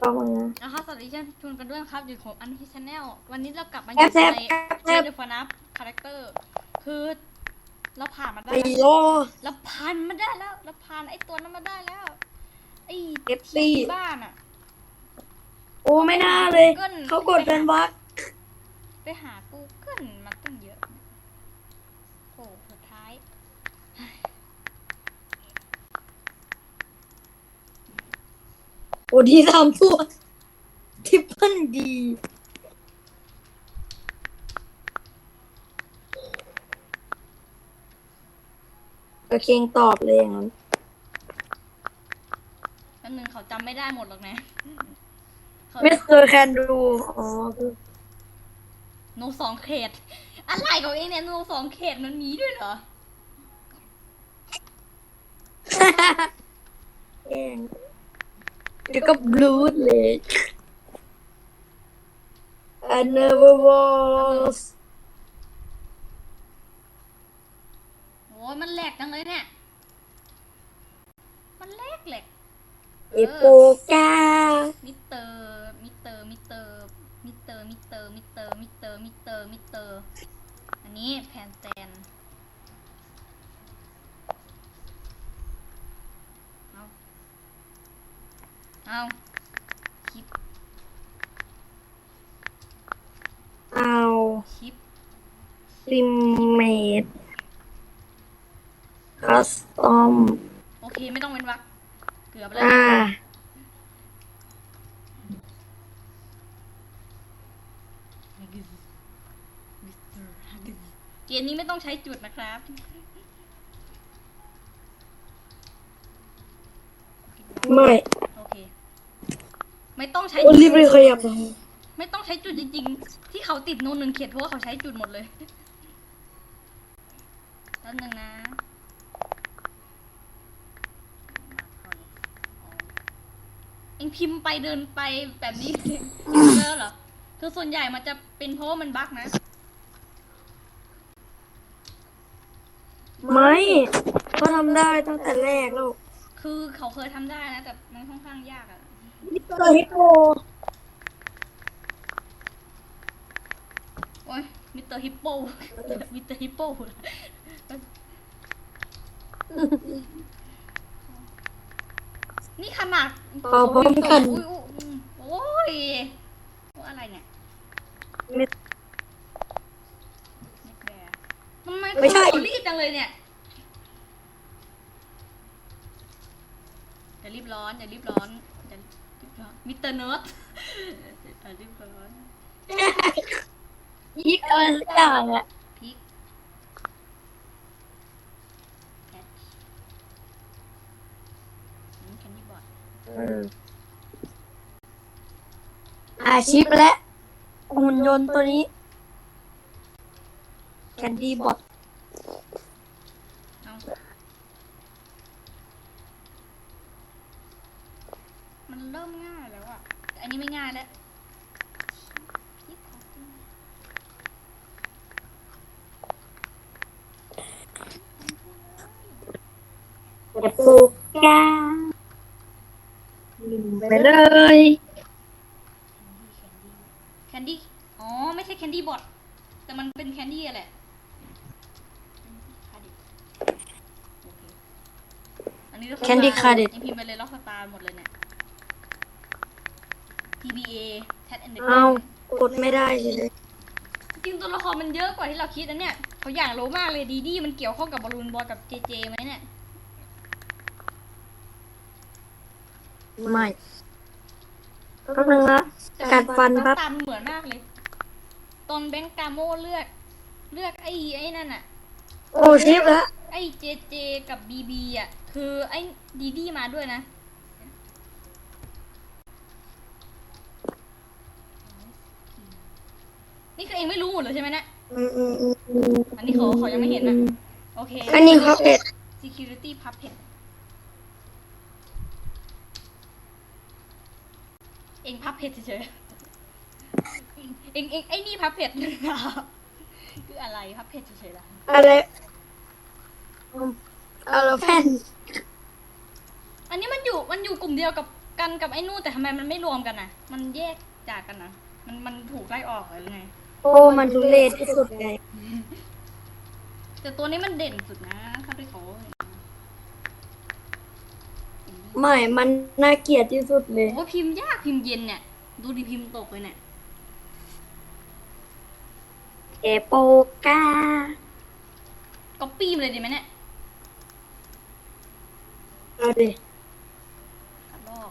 ก็มานะคะสวัสดีเช่นชวนกันด้วยนะครับอยู่ของอันที่ชาแนลวันนี้เรากลับมาอแอบยู่แซบในแอบแซเล่บนเดฟนับคาแรคเตอร์คือเราผ่านมาได้ไอ้แล้วโลเราผ่านมาได้แล้วเราผ่านไอ้ตัวนั้นมาได้แล้วไอ้เอฟซีที่บ้านอะ โอ้ไม่น่าเลย เขากดเป็นบั๊กไปหา Google มาตั้งเยอะโอ้สุดท้าย โอ้ดีสามตัวทิปเปิลดีก็เคงตอบเลยอย่างนั้นแล้วหนึ่งเขาจำไม่ได้หมดหรอกนะเขามิสเตอร์แคนดูอ๋อคือโนสองเขต อะไรของเองเนี่ยโนสองเขตมันมีด้วยเหรอ เอง เดี๋ยวก็บลูดเลย I never was โอ้ยมันแหลกจังเลยเนี่ย มันแหลกแหลก เอโปกามิสเตอร์ มิสเตอร์ มิสเตอร์ มิสเตอร์ มิสเตอร์ มิสเตอร์ มิสเตอร์ มิสเตอร์ มิสเตอร์ อันนี้แพนแตนเอา เอาคลิปเอาคลิปซิมเมดคัสตอมโอเคไม่ต้องเว้นวรรคเกือบแล้วอ่าเกมนี้ไม่ต้องใช้จุดนะครับไม่โอเค ไม่ต้องใช้โอ้จุดรีบเลยขยับมาไม่ต้องใช้จุดจริงๆ ที่เขาติดโนนหนึ่งเขียนเพราะว่าเขาใช้จุดหมดเลยแป๊บนึงนะเองพิมพ์ไปเดินไปแบบนี้เจอเหรอคือส่วนใหญ่มันจะเป็นเพราะว่ามันบั๊กนะ ไม่ก็ทำได้ตั้งแต่แรกแล้วคือเขาเคยทำได้นะ แต่มันค่อนข้างยากอะ มิสเตอร์ฮิปโปโอ้ยมิสเตอร์ฮิปโปมิสเตอร์ฮิปโปนี่ขนาดเป่าพร้อมกันอุ๊ยอุ๊ยอุ๊ยโอ้ยโอ้อะไรเนี่ยมิสมิสแบร์ทำไมไม่ใช่เขารีบจังเลยเนี่ยอย่ารีบร้อนอย่ารีบร้อนอย่ารีบร้อน มิสเตอร์เนิร์ดอย่ารีบร้อนยิกอะไรสักอย่างอะพริกแคทนี่แคนดี้บอดอาชิปและหุ่นยนต์ตัวนี้ แคนดี้บอท เอา มันเริ่มง่ายแล้วอะแต่อันนี้ไม่ง่ายแล้วพริกของจริงเอโปกาไปเลยแคนดี้ อ๋อ ไม่ใช่แคนดี้บอทแต่มันเป็นแคนดี้อะแหละโอเคอันนี้แคนดี้คาเดนี่พิมพ์ไปเลยล็อกสตาร์หมดเลยเนี่ย TBA Tat and the เอา Gang กดไม่ได้เลยจริงตัวละครมันเยอะกว่าที่เราคิดนะเนี่ยเขาอยากรู้มากเลยดีดีมันเกี่ยวข้องกับบอลลูนบอยกับเจเจไหมเนี่ยไม่แป๊บนึงละกัดฟันหแป๊บน้าตามันเหมือนมากเลย ตอนแบงก์กาโมเลือก เลือกไอ้ไอ้นั่นอะโอ้ชิปแล้วไอ้เจเจกับบีบีอะคือไอ้ดีดีมาด้วยนะ นี่คือเองไม่รู้หมดเลยใช่ไหมเนะอืมอืมอืมอืมอันนี้เขาเขายังไม่เห็นนะ โอเค อันนี้เขาเอ็ด security puppet เองพับเพจเฉยๆเองเองไอ้นี่พับเพจคืออะไรพับเพจเฉยๆล่ะอะไรอืมอะไรแฟนอันนี้มันอยู่มันอยู่กลุ่มเดียวกับกันกับไอ้นู่นแต่ทำไมมันไม่รวมกันอะมันแยกจากกันนะมันมันถูกไล่ออกหรือไง โอ้มันทุเรศที่สุดไงแต่ตัวนี้มันเด่นสุดนะถ้าที่เขาไม่ มันน่าเกลียดที่สุดเลย โอ้พิมพ์ยากพิมพ์เย็นเนี่ย ดูดิพิมพ์ตกเลยเนี่ยเอโปกาก็ปี้มาเลยดีไหมเนี่ยเอาดิขัดลอก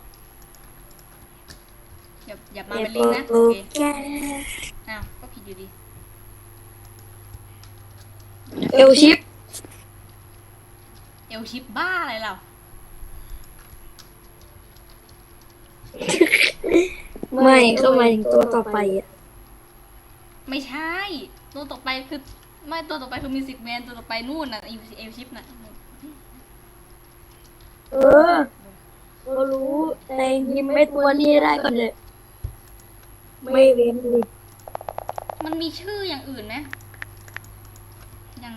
อย่าอย่ามาเอเป็นโปลิงก์นะโอเคกาอ้าวก็ผิด อยู่ดี เอลชิปเอลชิปบ้าอะไรเราไม่ก็หมายถึงตัวต่อไปอะไม่ใช่ ตัวต่อไปคือ ไม่ตัวต่อไปคือมิวสิกแมนตัวต่อไปนู่นน่ะเอลชิปน่ะเออก็รู้แต่ยิ้มไม่ตัวนี้ได้ก่อนเลย ไม่เว้นเลย มันมีชื่ออย่างอื่นไหมอย่าง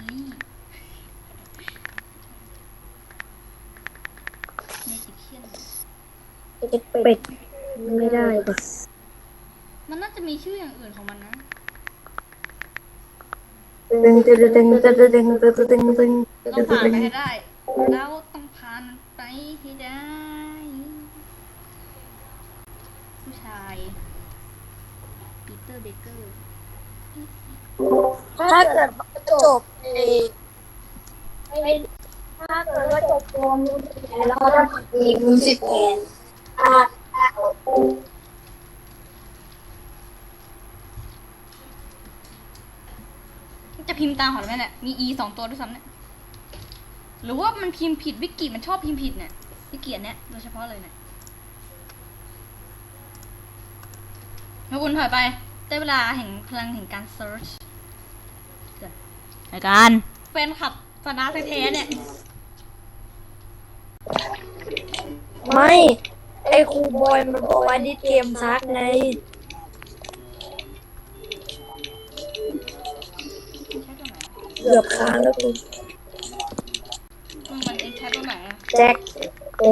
นี่ในสิเคียนเป็ดเป็ดไม่ได้ปะมันน่าจะมีชื่ออย่างอื่นของมันนะเดึงเดึงเดึงเดึงเดึงเดึงเดึงเราผ่งนไปให้ได้แล้ว ตอร์เบเกอร์ ถ้าเกิดว่าจบเอไม่ถ้าเกิดว่าจบรวมแล้วก็ต้องมีมิวสิกแอนอะจะพิมพ์ตามหอไหมเนี่ยมี e สองตัวด้วยซ้ำเนี่ย หรือว่ามันพิมพ์ผิดวิกิมันชอบพิมพ์ผิดเนี่ยวิกิอันเนี้ยโดยเฉพาะเลยเนี่ยมาคุณถอยไป ได้เวลาแห่งพลังแห่งการเซิร์ชในการแฟนคลับสนาแท้ๆเนี่ย ไม่ ไอครูบอยมันบอกว่าดิสเกมซักไงใช่ตัวไหนเกือบค้างแล้วกูมึงมันเองใช้ตัวไหนอะแจ็คโอ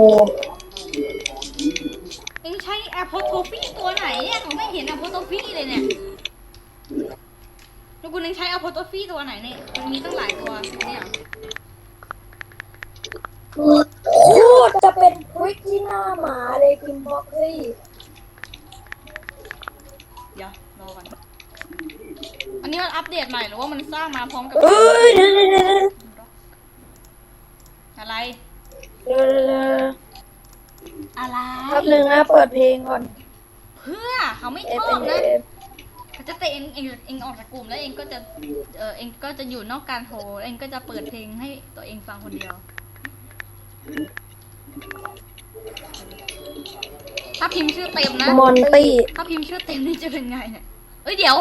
เองใช้ apostrophe ตัวไหนเนี่ยผมไม่เห็น apostrophe เลยเนี่ยแล้วคุณเองใช้ apostrophe ตัวไหนเนี่ย มันมีตั้งหลายตัวเนี่ยโคตรจะเป็นควิกที่หน้าหมาเลยกินบ็อกซี่เดี๋ยวรอก่อนอันนี้มันอัปเดตใหม่หรือว่ามันสร้างมาพร้อมกับ เอ้ยเดี๋ยวเดี๋ยวเดี๋ยวอะไร เดี๋ยวเดี๋ยวเดี๋ยว อะไร แป๊บนึงนะเปิดเพลงก่อน เพื่อเขาไม่เอชฟอบเอนะฟเขาจะเตะเองเองเองออกจากกลุ่มแล้วเองก็จะเออเองก็จะอยู่นอกการโทรเองก็จะเปิดเพลงให้ตัวเองฟังคนเดียว ถ้าพิมพ์ชื่อเต็มนะ มอนตี้ถ้าพิมพ์ชื่อเต็มนี่จะเป็นไงเนี่ยเอ้ยเดี๋ยว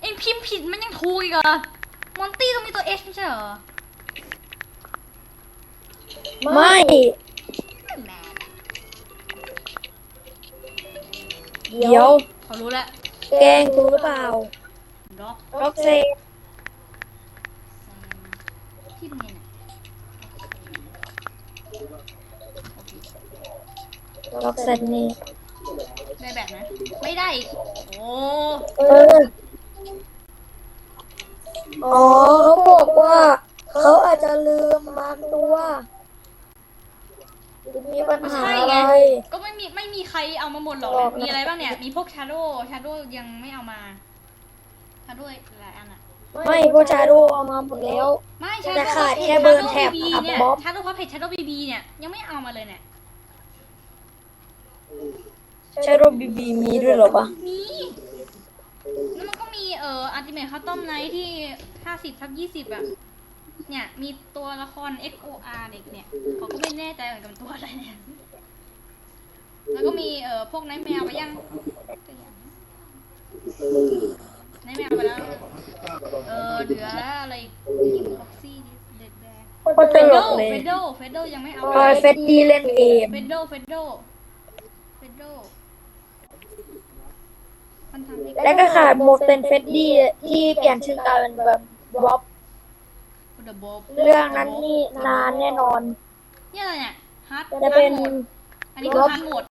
เองพิมพ์ผิดมันยังถูกอีกเหรอมอนตี้ต้องมีตัว H ไม่ใช่เหรอไม่ แหม เดี๋ยวเขารู้แล้วแกล้งกูหรือเปล่าด็อกร็อกเซที่เป็นไงเนี่ยร็อกเซนนี่ได้แบบไหมไม่ได้อีกโอ้เอออ๋อเขาบอกว่า เขาอาจจะลืมบางตัวหรือมีปัญไม่หาใช่อะไรไงก็ไม่ มีไม่มีใครเอามาหมดหรอกบอกนะมีอะไรบ้างเนี่ย มีพวกชาโดชาโดยังไม่เอามาชาโดหลายอันอะไม่พวกชาโดเอามาหมดแล้ว ไม่ชาแต่โดขาดแค่เบิร์นแท็บบีกับเนี่ยบ๊อบชาโดพับเพจชาโดบีบีเนี่ยยังไม่เอามาเลยเนี่ยชาโดบีบีมีด้วยเหรอปะมีแล้วมันก็มีเอ่ออัลติเมทคัสตอมไนท์ที่ห้าสิบทับยี่สิบอะเนี่ย มีตัวละคร XOR เด็กเนี่ยเขาก็ไม่แน่ใจเหมือนกันตัวอะไรเนี่ย แล้วก็มีเอ่อพวกไนท์แมวไปยังไนท์แมวไปแล้ว เออเหลืออะไรบ็อกซี่เด็ดแบกโคตรตเฟดลโดกเลยเฟดโดเฟดโดยังไม่เอาตอยเฟดดี้เล่นเกมเฟดโดเฟดโดเฟดโดมันทำได้แล้วก็ขาดโมเซนเฟดดี้ที่เปลี่ยนชื่อกลายเป็นแบบบ๊อบเดอะบ๊อบเรื่องนั้นนี่นานแน่นอน นี่อะไรเนี่ยฮาร์ดจะเป็น อันนี้คือฮาร์ดโหมด